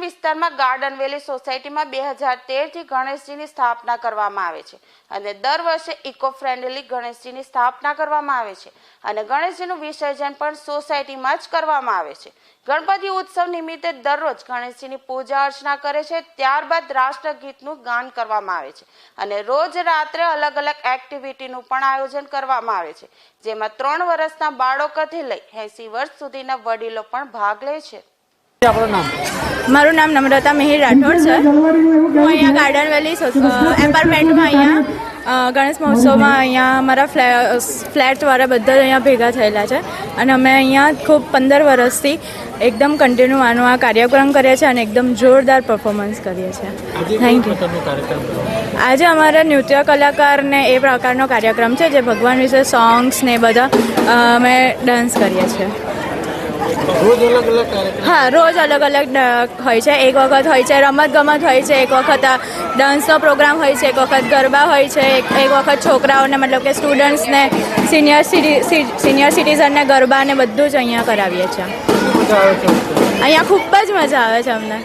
વિસ્તારમાં ગાર્ડન વેલી સોસાયટીમાં બે હજાર તેરથી ગણેશજીની સ્થાપના કરવામાં આવે છે અને દર વર્ષે ઇકો ફ્રેન્ડલી ગણેશજીની સ્થાપના કરવામાં આવે છે અને ગણેશજીનું વિસર્જન પણ સોસાયટીમાં જ કરવામાં આવે છે. ગણપતિ ઉત્સવ નિમિત્તે દરરોજ ગણેશજીની પૂજા અર્ચના કરે છે, ત્યારબાદ રાષ્ટ્રગીતનું ગાન કરવામાં આવે છે અને રોજ રાત્રે અલગ અલગ એક્ટિવિટીનું પણ આયોજન કરવામાં આવે છે, જેમાં ત્રણ વર્ષના બાળકોથી લઈ એંસી વર્ષ સુધીના વડીલો પણ ભાગ લે છે. આપણું નામ? મારું નામ નમ્રતા મિહિર રાઠોડ છે. હું અહીંયા ગાર્ડન વેલી એપાર્ટમેન્ટમાં અહીંયા ગણેશ મહોત્સવમાં અહીંયા અમારા ફ્લેટ દ્વારા બધા જ અહીંયા ભેગા થયેલા છે. અને અમે અહીંયા ખૂબ પંદર વર્ષથી એકદમ કન્ટિન્યુ આનો આ કાર્યક્રમ કરીએ છીએ અને એકદમ જોરદાર પરફોર્મન્સ કરીએ છીએ. Thank you? આજે અમારા નૃત્ય કલાકારને એ પ્રકારનો કાર્યક્રમ છે જે ભગવાન વિશે સોંગ્સ ને બધા અમે ડાન્સ કરીએ છીએ રોજ અલગ અલગ કાર્યક્રમ હા રોજ અલગ અલગ હોય છે. એક વખત હોય છે રમત ગમત હોય છે એક વખત આ ડાન્સનો પ્રોગ્રામ હોય છે એક વખત ગરબા હોય છે એક એક વખત છોકરાઓને મતલબ કે સ્ટુડન્ટ્સને સિનિયર સિનિયર સિટીઝનને ગરબા ને બધું જ અહીંયા કરાવીએ છીએ. અહીંયા ખૂબ જ મજા આવે છે અમને.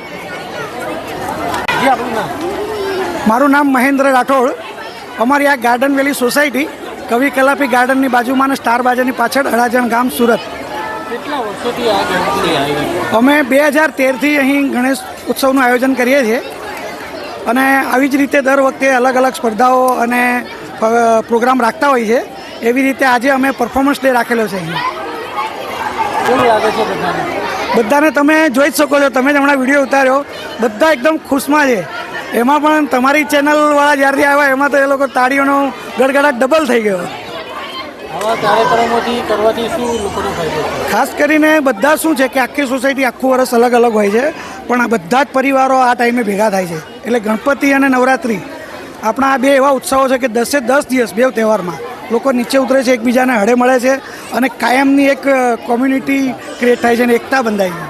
મારું નામ મહેન્દ્ર રાઠોડ. અમારી આ ગાર્ડન વેલી સોસાયટી કવિ કલાપી ગાર્ડનની બાજુમાં અને સ્ટાર બાજારની પાછળ અડાજણ ગામ સુરત. અમે બે હજાર તેરથી અહીં ગણેશ ઉત્સવનું આયોજન કરીએ છીએ. અને આવી જ રીતે દર વખતે અલગ અલગ સ્પર્ધાઓ અને પ્રોગ્રામ રાખતા હોઈએ છે. એવી રીતે આજે અમે પરફોર્મન્સ ડે રાખેલો છે અહીં બધાને? તમે જોઈ જ શકો છો. તમે જ હમણાં વીડિયો ઉતાર્યો. બધા એકદમ ખુશમાં છે. એમાં પણ તમારી ચેનલવાળા જ્યારથી આવ્યા એમાં તો એ લોકો તાળીઓનો ગડગડાટ ડબલ થઈ ગયો. ખાસ કરીને બધા શું છે કે આખી સોસાયટી આખું વર્ષ અલગ અલગ હોય છે, પણ આ બધા જ પરિવારો આ ટાઈમે ભેગા થાય છે. એટલે ગણપતિ અને નવરાત્રિ આપણા આ બે એવા ઉત્સવો છે કે દસે દસ દિવસ બે તહેવારમાં લોકો નીચે ઉતરે છે, એકબીજાને હળે મળે છે અને કાયમની એક કોમ્યુનિટી ક્રિએટ થાય છે અને એકતા બંધાય છે.